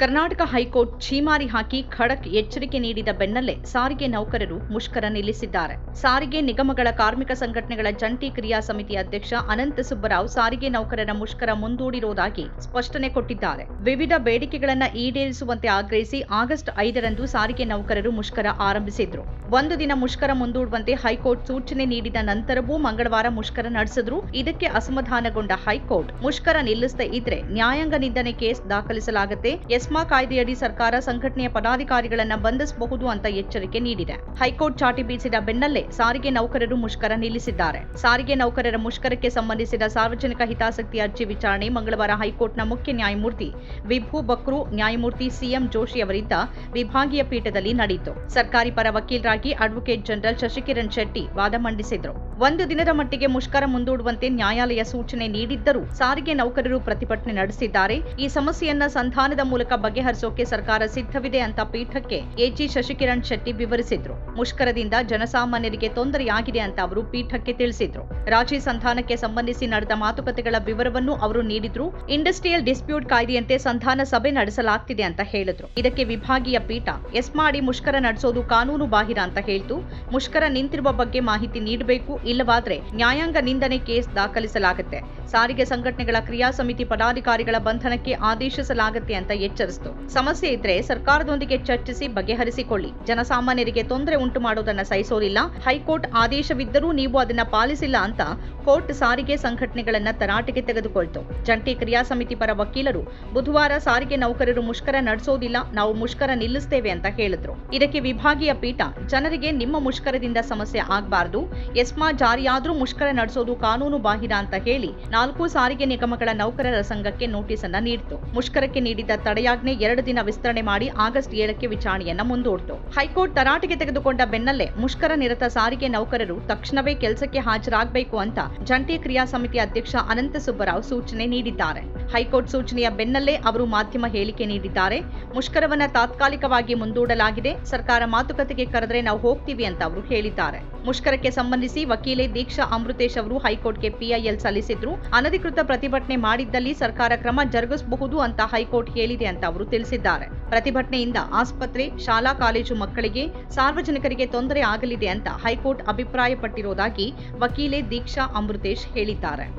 Karnataka high court ಛೀಮಾರಿ ಹಾಕಿ ಖಡಕ್ ಎಚ್ಚರಿಕೆ ನೀಡಿದ ಬೆನ್ನಲ್ಲೇ ಸಾರಿಗೆ ನೌಕರರು ಮುಷ್ಕರ ನಿಲ್ಲಿಸಿದ್ದಾರೆ. ಸಾರಿಗೆ ನಿಗಮಗಳ ಕಾರ್ಮಿಕ ಸಂಘಟನೆಗಳ ಜಂಟಿ ಕ್ರಿಯಾ ಸಮಿತಿ ಅಧ್ಯಕ್ಷ ಅನಂತ ಸುಬ್ಬರಾವ್ ಸಾರಿಗೆ ನೌಕರರ ಮುಷ್ಕರ ಮುಂದೂಡಿರುವುದಾಗಿ ಸ್ಪಷ್ಟನೆ ಕೊಟ್ಟಿದ್ದಾರೆ. ವಿವಿಧ ಬೇಡಿಕೆಗಳನ್ನು ಈಡೇರಿಸುವಂತೆ ಆಗ್ರಹಿಸಿ ಆಗಸ್ಟ್ ಐದರಂದು ಸಾರಿಗೆ ನೌಕರರು ಮುಷ್ಕರ ಆರಂಭಿಸಿದ್ರು. ಒಂದು ದಿನ ಮುಷ್ಕರ ಮುಂದೂಡುವಂತೆ ಹೈಕೋರ್ಟ್ ಸೂಚನೆ ನೀಡಿದ ನಂತರವೂ ಮಂಗಳವಾರ ಮುಷ್ಕರ ನಡೆಸಿದ್ರು. ಇದಕ್ಕೆ ಅಸಮಾಧಾನಗೊಂಡ ಹೈಕೋರ್ಟ್ ಮುಷ್ಕರ ನಿಲ್ಲಿಸದೇ ಇದ್ರೆ ನ್ಯಾಯಾಂಗ ನಿಂದನೆ ಕೇಸ್ ದಾಖಲಿಸಲಾಗುತ್ತೆ. ಎಸ್ಮಾ ಕಾಯ್ದೆಯಡಿ ಸರ್ಕಾರ ಸಂಘಟನೆಯ ಪದಾಧಿಕಾರಿಗಳನ್ನ ಬಂಧಿಸಬಹುದು ಅಂತ ಎಚ್ಚರಿಕೆ ನೀಡಿದೆ. ಹೈಕೋರ್ಟ್ ಚಾಟಿ ಬೀಸಿದ ಬೆನ್ನಲ್ಲೇ ಸಾರಿಗೆ ನೌಕರರು ಮುಷ್ಕರ ನಿಲ್ಲಿಸಿದ್ದಾರೆ. ಸಾರಿಗೆ ನೌಕರರ ಮುಷ್ಕರಕ್ಕೆ ಸಂಬಂಧಿಸಿದ ಸಾರ್ವಜನಿಕ ಹಿತಾಸಕ್ತಿ ಅರ್ಜಿ ವಿಚಾರಣೆ ಮಂಗಳವಾರ ಹೈಕೋರ್ಟ್ನ ಮುಖ್ಯ ನ್ಯಾಯಮೂರ್ತಿ ವಿಭು ಬಕ್ರು, ನ್ಯಾಯಮೂರ್ತಿ ಸಿಎಂ ಜೋಶಿ ಅವರಿದ್ದ ವಿಭಾಗೀಯ ಪೀಠದಲ್ಲಿ ನಡೆಯಿತು. ಸರ್ಕಾರಿ ಪರ ವಕೀಲರಾಗಿ ಅಡ್ವೊಕೇಟ್ ಜನರಲ್ ಶಶಿಕಿರಣ್ ಶೆಟ್ಟಿ ವಾದ ಮಂಡಿಸಿದ್ರು. ಒಂದು ದಿನದ ಮಟ್ಟಿಗೆ ಮುಷ್ಕರ ಮುಂದೂಡುವಂತೆ ನ್ಯಾಯಾಲಯ ಸೂಚನೆ ನೀಡಿದ್ದರೂ ಸಾರಿಗೆ ನೌಕರರು ಪ್ರತಿಭಟನೆ ನಡೆಸಿದ್ದಾರೆ. ಈ ಸಮಸ್ಯೆಯನ್ನ ಸಂಧಾನದ ಮೂಲಕ ಬಗೆಹರಿಸೋಕೆ ಸರ್ಕಾರ ಸಿದ್ಧವಿದೆ ಅಂತ ಪೀಠಕ್ಕೆ ಎಜಿ ಶಶಿಕಿರಣ್ ಶೆಟ್ಟಿ ವಿವರಿಸಿದ್ರು. ಮುಷ್ಕರದಿಂದ ಜನಸಾಮಾನ್ಯರಿಗೆ ತೊಂದರೆಯಾಗಿದೆ ಅಂತ ಅವರು ಪೀಠಕ್ಕೆ ತಿಳಿಸಿದ್ರು. ರಾಜಿ ಸಂಧಾನಕ್ಕೆ ಸಂಬಂಧಿಸಿ ನಡೆದ ಮಾತುಕತೆಗಳ ವಿವರವನ್ನು ಅವರು ನೀಡಿದ್ರು. ಇಂಡಸ್ಟ್ರಿಯಲ್ ಡಿಸ್ಪ್ಯೂಟ್ ಕಾಯ್ದೆಯಂತೆ ಸಂಧಾನ ಸಭೆ ನಡೆಸಲಾಗ್ತಿದೆ ಅಂತ ಹೇಳಿದ್ರು. ಇದಕ್ಕೆ ವಿಭಾಗೀಯ ಪೀಠ, ಎಸ್ ಮಾಡಿ ಮುಷ್ಕರ ನಡೆಸೋದು ಕಾನೂನು ಬಾಹಿರ ಅಂತ ಹೇಳ್ತು. ಮುಷ್ಕರ ನಿಂತಿರುವ ಬಗ್ಗೆ ಮಾಹಿತಿ ನೀಡಬೇಕು. ಇಲ್ಲವಾದ್ರೆ ನ್ಯಾಯಾಂಗ ನಿಂದನೆ ಕೇಸ್ ದಾಖಲಿಸಲಾಗುತ್ತೆ. ಸಾರಿಗೆ ಸಂಘಟನೆಗಳ ಕ್ರಿಯಾ ಸಮಿತಿ ಪದಾಧಿಕಾರಿಗಳ ಬಂಧನಕ್ಕೆ ಆದೇಶಿಸಲಾಗುತ್ತೆ ಅಂತ ಎಚ್ಚರಿಸಿತು. ಸಮಸ್ಯೆ ಇದ್ರೆ ಸರ್ಕಾರದೊಂದಿಗೆ ಚರ್ಚಿಸಿ ಬಗೆಹರಿಸಿಕೊಳ್ಳಿ. ಜನಸಾಮಾನ್ಯರಿಗೆ ತೊಂದರೆ ಉಂಟು ಮಾಡೋದನ್ನ ಸಹಿಸೋದಿಲ್ಲ. ಹೈಕೋರ್ಟ್ ಆದೇಶವಿದ್ದರೂ ನೀವು ಅದನ್ನ ಪಾಲಿಸಿಲ್ಲ ಅಂತ ಕೋರ್ಟ್ ಸಾರಿಗೆ ಸಂಘಟನೆಗಳನ್ನ ತರಾಟೆಗೆ ತೆಗೆದುಕೊಳ್ತು. ಜಂಟಿ ಕ್ರಿಯಾ ಸಮಿತಿ ಪರ ವಕೀಲರು ಬುಧವಾರ ಸಾರಿಗೆ ನೌಕರರು ಮುಷ್ಕರ ನಡೆಸೋದಿಲ್ಲ, ನಾವು ಮುಷ್ಕರ ನಿಲ್ಲಿಸ್ತೇವೆ ಅಂತ ಹೇಳಿದ್ರು. ಇದಕ್ಕೆ ವಿಭಾಗೀಯ ಪೀಠ, ಜನರಿಗೆ ನಿಮ್ಮ ಮುಷ್ಕರದಿಂದ ಸಮಸ್ಯೆ ಆಗಬಾರದು. ಎಸ್ಮಾ ಜಾರಿಯಾದ್ರೂ ಮುಷ್ಕರ ನಡೆಸೋದು ಕಾನೂನು ಬಾಹಿರ ಅಂತ ಹೇಳಿ ನಾಲ್ಕು ಸಾರಿಗೆ ನಿಗಮಗಳ ನೌಕರರ ಸಂಘಕ್ಕೆ ನೋಟಿಸ್ ಅನ್ನ ನೀಡಿತು. ಮುಷ್ಕರಕ್ಕೆ ನೀಡಿದ ತಡೆಯಾಜ್ಞೆ ಎರಡು ದಿನ ವಿಸ್ತರಣೆ ಮಾಡಿ ಆಗಸ್ಟ್ ಏಳಕ್ಕೆ ವಿಚಾರಣೆಯನ್ನ ಮುಂದೂಡಿತು. ಹೈಕೋರ್ಟ್ ತರಾಟೆಗೆ ತೆಗೆದುಕೊಂಡ ಬೆನ್ನಲ್ಲೇ ಮುಷ್ಕರ ನಿರತ ಸಾರಿಗೆ ನೌಕರರು ತಕ್ಷಣವೇ ಕೆಲಸಕ್ಕೆ ಹಾಜರಾಗಬೇಕು ಅಂತ ಜಂಟಿ ಕ್ರಿಯಾ ಸಮಿತಿ ಅಧ್ಯಕ್ಷ ಅನಂತ ಸುಬ್ಬರಾವ್ ಸೂಚನೆ ನೀಡಿದ್ದಾರೆ. ಹೈಕೋರ್ಟ್ ಸೂಚನೆಯ ಬೆನ್ನಲ್ಲೇ ಅವರು ಮಾಧ್ಯಮ ಹೇಳಿಕೆ ನೀಡಿದ್ದಾರೆ. ಮುಷ್ಕರವನ್ನ ತಾತ್ಕಾಲಿಕವಾಗಿ ಮುಂದೂಡಲಾಗಿದೆ. ಸರ್ಕಾರ ಮಾತುಕತೆಗೆ ಕರೆದ್ರೆ ನಾವು ಹೋಗ್ತೀವಿ ಅಂತ ಅವರು ಹೇಳಿದ್ದಾರೆ. ಮುಷ್ಕರಕ್ಕೆ ಸಂಬಂಧಿಸಿ ವಕೀಲೆ ದೀಕ್ಷಾ ಅಮೃತೇಶ್ ಅವರು ಹೈಕೋರ್ಟ್ಗೆ ಪಿಐಎಲ್ ಸಲ್ಲಿಸಿದ್ರು. ಅನಧಿಕೃತ ಪ್ರತಿಭಟನೆ ಮಾಡಿದ್ದಲ್ಲಿ ಸರ್ಕಾರ ಕ್ರಮ ಜರುಗಿಸಬಹುದು ಅಂತ ಹೈಕೋರ್ಟ್ ಹೇಳಿದೆ ಅಂತ ಅವರು ತಿಳಿಸಿದ್ದಾರೆ. ಪ್ರತಿಭಟನೆಯಿಂದ ಆಸ್ಪತ್ರೆ, ಶಾಲಾ, ಕಾಲೇಜು ಮಕ್ಕಳಿಗೆ ಸಾರ್ವಜನಿಕರಿಗೆ ತೊಂದರೆ ಆಗಲಿದೆ ಅಂತ ಹೈಕೋರ್ಟ್ ಅಭಿಪ್ರಾಯಪಟ್ಟಿರುವುದಾಗಿ ವಕೀಲೆ ದೀಕ್ಷಾ ಅಮೃತೇಶ್ ಹೇಳಿದ್ದಾರೆ.